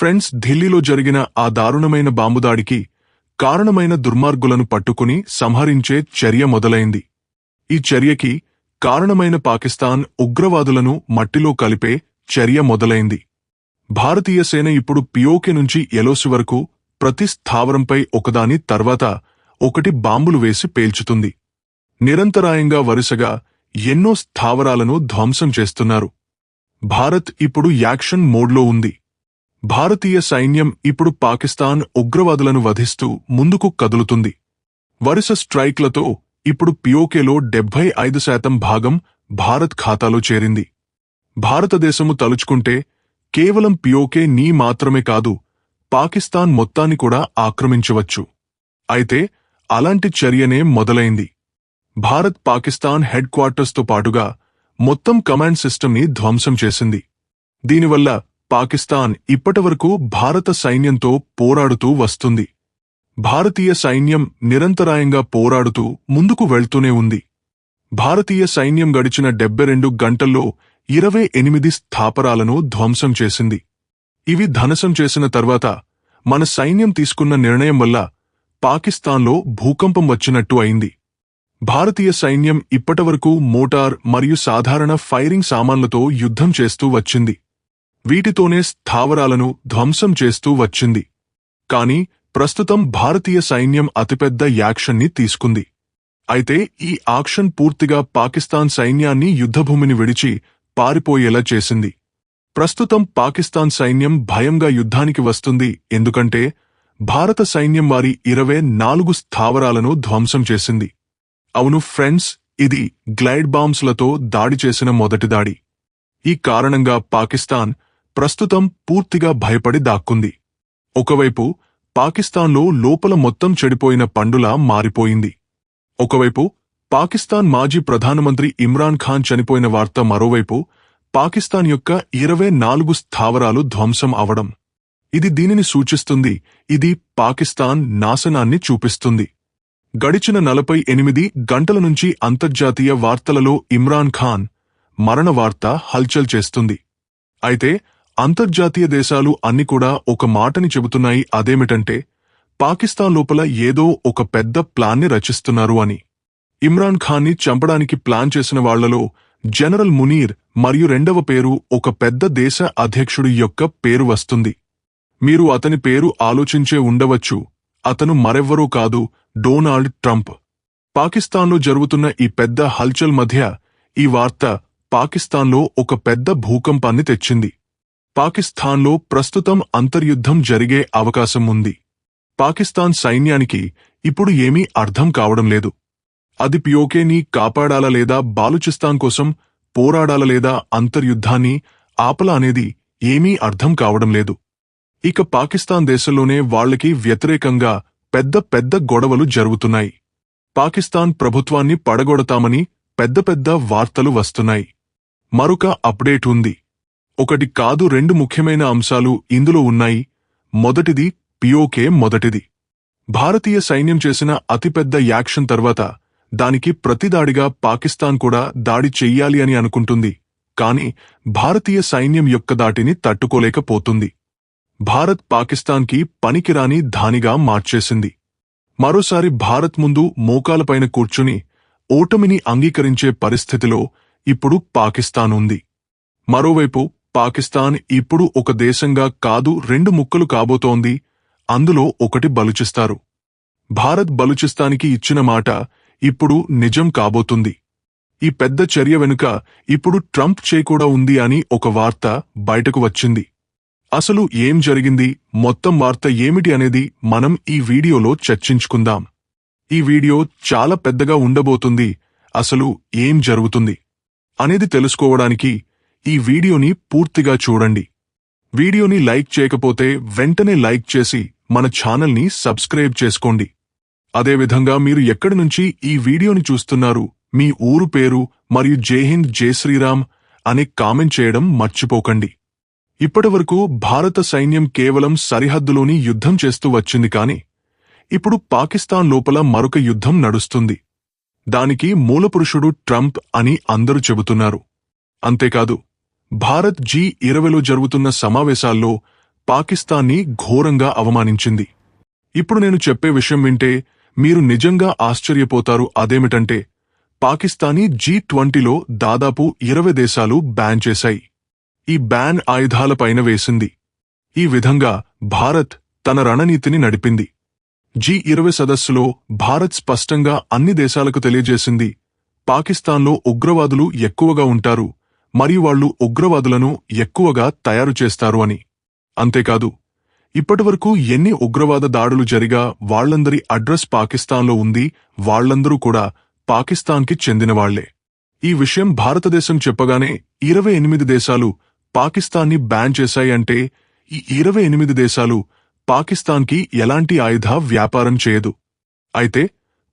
Friends ఢిల్లీలో జరిగిన ఆ దారుణమైన బాంబుదాడికి కారణమైన దుర్మార్గులను పట్టుకుని సంహరించే చర్య మొదలైంది. ఈ చర్యకి కారణమైన పాకిస్తాన్ ఉగ్రవాదులను మట్టిలో కలిపే చర్య మొదలైంది. భారతీయ సేన ఇప్పుడు పియోకే నుంచి ఎలోసి వరకు ప్రతి స్థావరంపై ఒకదాని తర్వాత ఒకటి బాంబులు వేసి పేల్చుతుంది. నిరంతరాయంగా వరుసగా ఎన్నో స్థావరాలను ధ్వంసం చేస్తున్నారు. భారత్ ఇప్పుడు యాక్షన్ మోడ్లో ఉంది. భారతీయ సైన్యం ఇప్పుడు పాకిస్తాన్ ఉగ్రవాదులను వధిస్తూ ముందుకు కదులుతుంది. వరుస స్ట్రైక్లతో ఇప్పుడు పియోకేలో డెబ్బై ఐదు శాతం భాగం భారత్ ఖాతాలో చేరింది. భారతదేశము తలుచుకుంటే కేవలం పియోకే నీ మాత్రమే కాదు పాకిస్తాన్ మొత్తాన్ని కూడా ఆక్రమించవచ్చు. అయితే అలాంటి చర్యనే మొదలైంది. భారత్ పాకిస్తాన్ హెడ్ క్వార్టర్స్తో పాటుగా మొత్తం కమాండ్ సిస్టమ్ని ధ్వంసం చేసింది. దీనివల్ల పాకిస్తాన్ ఇప్పటివరకు భారత సైన్యంతో పోరాడుతూ వస్తుంది. భారతీయ సైన్యం నిరంతరాయంగా పోరాడుతూ ముందుకు వెళ్తూనే ఉంది. భారతీయ సైన్యం గడిచిన డెబ్బై రెండు గంటల్లో ఇరవై ఎనిమిది స్థాపరాలను ధ్వంసం చేసింది. ఇవి ధనసం చేసిన తర్వాత మన సైన్యం తీసుకున్న నిర్ణయం వల్ల పాకిస్తాన్లో భూకంపం వచ్చినట్టు అయింది. భారతీయ సైన్యం ఇప్పటివరకు మోటార్ మరియు సాధారణ ఫైరింగ్ సామాన్లతో యుద్ధం చేస్తూ వచ్చింది. వీటితోనే స్థావరాలను ధ్వంసం చేస్తూ వచ్చింది. కాని ప్రస్తుతం భారతీయ సైన్యం అతిపెద్ద యాక్షన్ని తీసుకుంది. అయితే ఈ ఆక్షన్ పూర్తిగా పాకిస్తాన్ సైన్యాన్ని యుద్ధభూమిని విడిచి పారిపోయేలా చేసింది. ప్రస్తుతం పాకిస్తాన్ సైన్యం భయంగా యుద్ధానికి వస్తుంది ఎందుకంటే భారత సైన్యం వారి ఇరవై నాలుగు స్థావరాలను ధ్వంసం చేసింది. అవును ఫ్రెండ్స్ ఇది గ్లైడ్ బాంబ్స్లతో దాడి చేసిన మొదటి దాడి. ఈ కారణంగా పాకిస్తాన్ ప్రస్తుతం పూర్తిగా భయపడి దాక్కుంది. ఒకవైపు పాకిస్తాన్లో లోపల మొత్తం చెడిపోయిన పండులా మారిపోయింది. ఒకవైపు పాకిస్తాన్ మాజీ ప్రధానమంత్రి ఇమ్రాన్ ఖాన్ చనిపోయిన వార్త మరోవైపు పాకిస్తాన్ యొక్క ఇరవై నాలుగు స్థావరాలు ధ్వంసం అవడం. ఇది దీనిని సూచిస్తుంది ఇది పాకిస్తాన్ నాశనాన్ని చూపిస్తుంది. గడిచిన నలభై ఎనిమిది గంటల నుంచి అంతర్జాతీయ వార్తలలో ఇమ్రాన్ ఖాన్ మరణ వార్త హల్చల్ చేస్తుంది. అయితే అంతర్జాతీయ దేశాలు అన్ని కూడా ఒక మాటని చెబుతున్నాయి అదేమిటంటే పాకిస్తాన్ లోపల ఏదో ఒక పెద్ద ప్లాన్ని రచిస్తున్నారు అని. ఇమ్రాన్ ఖాన్ని చంపడానికి ప్లాన్ చేసిన వాళ్ళలో జనరల్ మునీర్ మరియు రెండవ పేరు ఒక పెద్ద దేశ అధ్యక్షుడి యొక్క పేరు వస్తుంది. మీరు అతని పేరు ఆలోచించే ఉండవచ్చు. అతను మరెవ్వరూ కాదు డొనాల్డ్ ట్రంప్. పాకిస్తాన్లో జరుగుతున్న ఈ పెద్ద హల్చల్ మధ్య ఈ వార్త పాకిస్తాన్లో ఒక పెద్ద భూకంపాన్ని తెచ్చింది. పాకిస్తాన్లో ప్రస్తుతం అంతర్యుద్ధం జరిగే అవకాశం ఉంది. పాకిస్తాన్ సైన్యానికి ఇప్పుడు ఏమీ అర్థం కావడం లేదు. అది పియోకేని కాపాడాలా లేదా బాలుచిస్తాన్ కోసం పోరాడాలా లేదా అంతర్యుద్ధాన్ని ఆపలా అనేది ఏమీ అర్థం కావడం లేదు. ఇక పాకిస్తాన్ దేశంలోనే వాళ్ళకి వ్యతిరేకంగా పెద్ద పెద్ద గొడవలు జరుగుతున్నాయి. పాకిస్తాన్ ప్రభుత్వాన్ని పడగొడతామని పెద్ద పెద్ద వార్తలు వస్తున్నాయి. మరొక అప్డేట్ ఉంది. ఒకటి కాదు రెండు ముఖ్యమైన అంశాలు ఇందులో ఉన్నాయి. మొదటిది పిఓకే మొదటిది. భారతీయ సైన్యం చేసిన అతిపెద్ద యాక్షన్ తర్వాత దానికి ప్రతిదాడిగా పాకిస్తాన్ కూడా దాడి చెయ్యాలి అని అనుకుంటుంది. కాని భారతీయ సైన్యం యొక్క దాటిని తట్టుకోలేకపోతుంది. భారత్ పాకిస్తాన్కి పనికిరాని ధానిగా మార్చేసింది. మరోసారి భారత్ ముందు మోకాలపైన కూర్చుని ఓటమిని అంగీకరించే పరిస్థితిలో ఇప్పుడు పాకిస్తాన్ ఉంది మరోవైపు పాకిస్తాన్ ఇప్పుడు ఒక దేశంగా కాదు రెండు ముక్కలు కాబోతోంది. అందులో ఒకటి బలుచిస్తారు. భారత్ బలుచిస్తానికి ఇచ్చిన మాట ఇప్పుడు నిజం కాబోతుంది. ఈ పెద్ద చర్య వెనుక ఇప్పుడు ట్రంప్ చేకూడా ఉంది అని ఒక వార్త బయటకు వచ్చింది. అసలు ఏం జరిగింది? మొత్తం వార్త ఏమిటి అనేది మనం ఈ వీడియోలో చర్చించుకుందాం. ఈ వీడియో చాలా పెద్దగా ఉండబోతుంది. అసలు ఏం జరుగుతుంది? అనేది తెలుసుకోవడానికి ఈ వీడియోని పూర్తిగా చూడండి. వీడియోని లైక్ చేయకపోతే వెంటనే లైక్ చేసి మన ఛానల్ని సబ్స్క్రైబ్ చేసుకోండి. అదేవిధంగా మీరు ఎక్కడి నుంచి ఈ వీడియోని చూస్తున్నారు మీ ఊరు పేరు మరియు జై హింద్ జై శ్రీరామ్ అని కామెంట్ చేయడం మర్చిపోకండి. ఇప్పటివరకు భారత సైన్యం కేవలం సరిహద్దులోని యుద్ధం చేస్తూ వచ్చింది కాని ఇప్పుడు పాకిస్తాన్ లోపల మరొక యుద్ధం నడుస్తుంది. దానికి మూలపురుషుడు ట్రంప్ అని అందరూ చెబుతున్నారు. అంతేకాదు భారత్ జీ ఇరవైలో జరుగుతున్న సమావేశాల్లో పాకిస్తాన్ని ఘోరంగా అవమానించింది. ఇప్పుడు నేను చెప్పే విషయం వింటే మీరు నిజంగా ఆశ్చర్యపోతారు అదేమిటంటే పాకిస్తానీ జీ ట్వంటీలో దాదాపు ఇరవై దేశాలు బ్యాన్ చేశాయి. ఈ బ్యాన్ ఆయుధాలపైన వేసింది. ఈ విధంగా భారత్ తన రణనీతిని నడిపింది. జీ ఇరవై సదస్సులో భారత్ స్పష్టంగా అన్ని దేశాలకు తెలియజేసింది. పాకిస్తాన్లో ఉగ్రవాదులు ఎక్కువగా ఉంటారు. మరియు వాళ్ళు ఉగ్రవాదులను ఎక్కువగా తయారు చేస్తారు అని. అంతేకాదు ఇప్పటివరకు ఎన్ని ఉగ్రవాద దాడులు జరిగా వాళ్ళందరి అడ్రస్ పాకిస్తాన్లో ఉంది వాళ్ళందరూ కూడా పాకిస్తాన్కి చెందినవాళ్ళే ఈ విషయం భారతదేశం చెప్పగానే ఇరవై ఎనిమిది దేశాలు పాకిస్తాన్ని బ్యాన్ చేశాయంటే ఈ ఇరవై ఎనిమిది దేశాలు పాకిస్తాన్కి ఎలాంటి ఆయుధ వ్యాపారం చేయదు. అయితే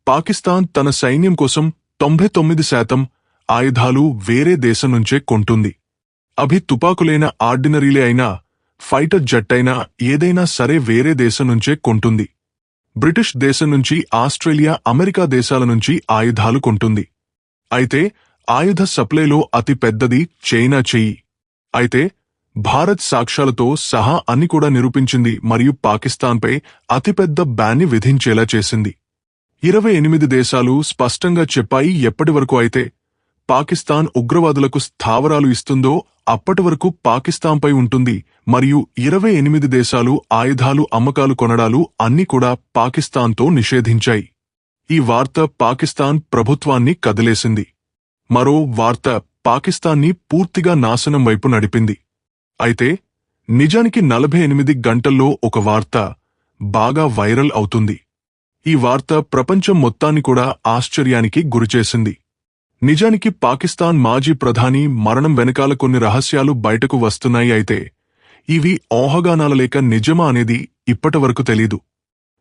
పాకిస్తాన్ తన సైన్యం కోసం తొంభై తొమ్మిది శాతం ఆయుధాలు వేరే దేశం నుంచే కొంటుంది. అభి తుపాకులైన ఆర్డినరీలే అయినా ఫైటర్ జట్టైనా ఏదైనా సరే వేరే దేశం నుంచే కొంటుంది. బ్రిటిష్ దేశం నుంచి ఆస్ట్రేలియా అమెరికా దేశాల నుంచి ఆయుధాలు కొంటుంది. అయితే ఆయుధ సప్లైలో అతి పెద్దది చైనా చెయ్యి. అయితే భారత్ సాక్ష్యాలతో సహా అన్ని కూడా నిరూపించింది మరియు పాకిస్తాన్పై అతిపెద్ద బ్యాన్ని విధించేలా చేసింది. ఇరవై ఎనిమిది దేశాలు స్పష్టంగా చెప్పాయి ఎప్పటివరకు అయితే పాకిస్తాన్ ఉగ్రవాదులకు స్థావరాలు ఇస్తుందో అప్పటి వరకు పాకిస్తాన్పై ఉంటుంది. మరియు ఇరవై ఎనిమిది దేశాలు ఆయుధాలు అమ్మకాలు కొనడాలు అన్ని కూడా పాకిస్తాన్తో నిషేధించాయి. ఈ వార్త పాకిస్తాన్ ప్రభుత్వాన్ని కదిలేసింది. మరో వార్త పాకిస్తాన్ని పూర్తిగా నాశనం వైపు నడిపింది. అయితే నిజానికి నలభై ఎనిమిది గంటల్లో ఒక వార్త బాగా వైరల్ అవుతుంది. ఈ వార్త ప్రపంచం మొత్తాన్ని కూడా ఆశ్చర్యానికి గురిచేసింది. నిజానికి పాకిస్తాన్ మాజీ ప్రధాని మరణం వెనకాల కొన్ని రహస్యాలు బయటకు వస్తున్నాయి అయితే ఇవి ఓహగానాల లేక నిజమా అనేది ఇప్పటివరకు తెలీదు.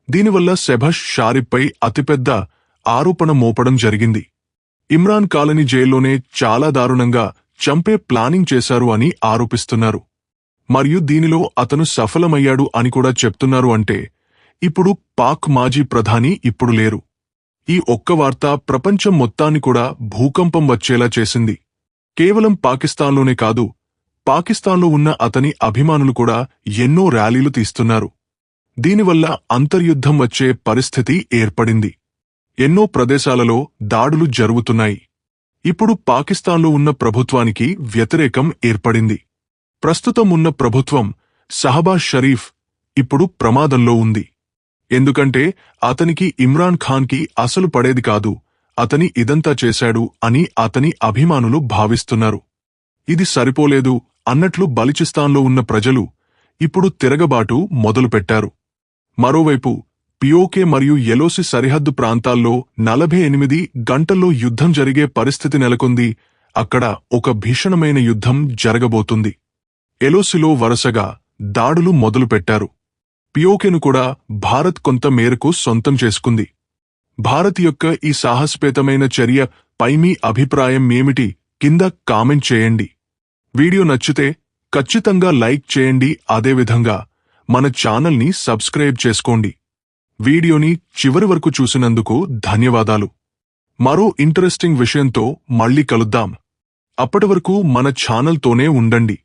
దీనివల్ల సెభష్ షారిప్పై అతిపెద్ద ఆరోపణ మోపడం జరిగింది. ఇమ్రాన్ కాలనీ జైల్లోనే చాలా దారుణంగా చంపే ప్లానింగ్ చేశారు అని ఆరోపిస్తున్నారు. మరియు దీనిలో అతను సఫలమయ్యాడు అని కూడా చెప్తున్నారు అంటే ఇప్పుడు పాక్ మాజీ ప్రధాని ఇప్పుడు లేరు. ఈ ఒక్క వార్త ప్రపంచం మొత్తాన్ని కూడా భూకంపం వచ్చేలా చేసింది. కేవలం పాకిస్తాన్లోనే కాదు పాకిస్తాన్లో ఉన్న అతని అభిమానులు కూడా ఎన్నో ర్యాలీలు తీస్తున్నారు. దీనివల్ల అంతర్యుద్ధం వచ్చే పరిస్థితి ఏర్పడింది. ఎన్నో ప్రదేశాలలో దాడులు జరుగుతున్నాయి. ఇప్పుడు పాకిస్తాన్లో ఉన్న ప్రభుత్వానికి వ్యతిరేకం ఏర్పడింది. ప్రస్తుతం ఉన్న ప్రభుత్వం షహబాజ్ షరీఫ్ ఇప్పుడు ప్రమాదంలో ఉంది. ఎందుకంటే అతనికి ఇమ్రాన్ ఖాన్కి అసలు పడేది కాదు. అతని ఇదంతా చేశాడు అని అతని అభిమానులు భావిస్తున్నారు. ఇది సరిపోలేదు అన్నట్లు బలిచిస్తాన్లో ఉన్న ప్రజలు ఇప్పుడు తిరగబాటు మొదలుపెట్టారు. మరోవైపు పియోకే మరియు ఎలోసి సరిహద్దు ప్రాంతాల్లో నలభై ఎనిమిది గంటల్లో యుద్ధం జరిగే పరిస్థితి నెలకొంది. అక్కడ ఒక భీషణమైన యుద్ధం జరగబోతుంది. ఎలోసిలో వరుసగా దాడులు మొదలుపెట్టారు. పియోకెను కూడా భారత్ కొంత మేరకు సొంతం చేసుకుంది. భారత్ యొక్క ఈ సాహసపేతమైన చర్య పై మీ అభిప్రాయం ఏమిటి కింద కామెంట్ చేయండి. వీడియో నచ్చితే ఖచ్చితంగా లైక్ చేయండి అదేవిధంగా మన ఛానల్ని సబ్స్క్రైబ్ చేసుకోండి. వీడియోని చివరి వరకు చూసినందుకు ధన్యవాదాలు. మరో ఇంట్రెస్టింగ్ విషయంతో మళ్ళీ కలుద్దాం. అప్పటి వరకు మన ఛానల్తోనే ఉండండి.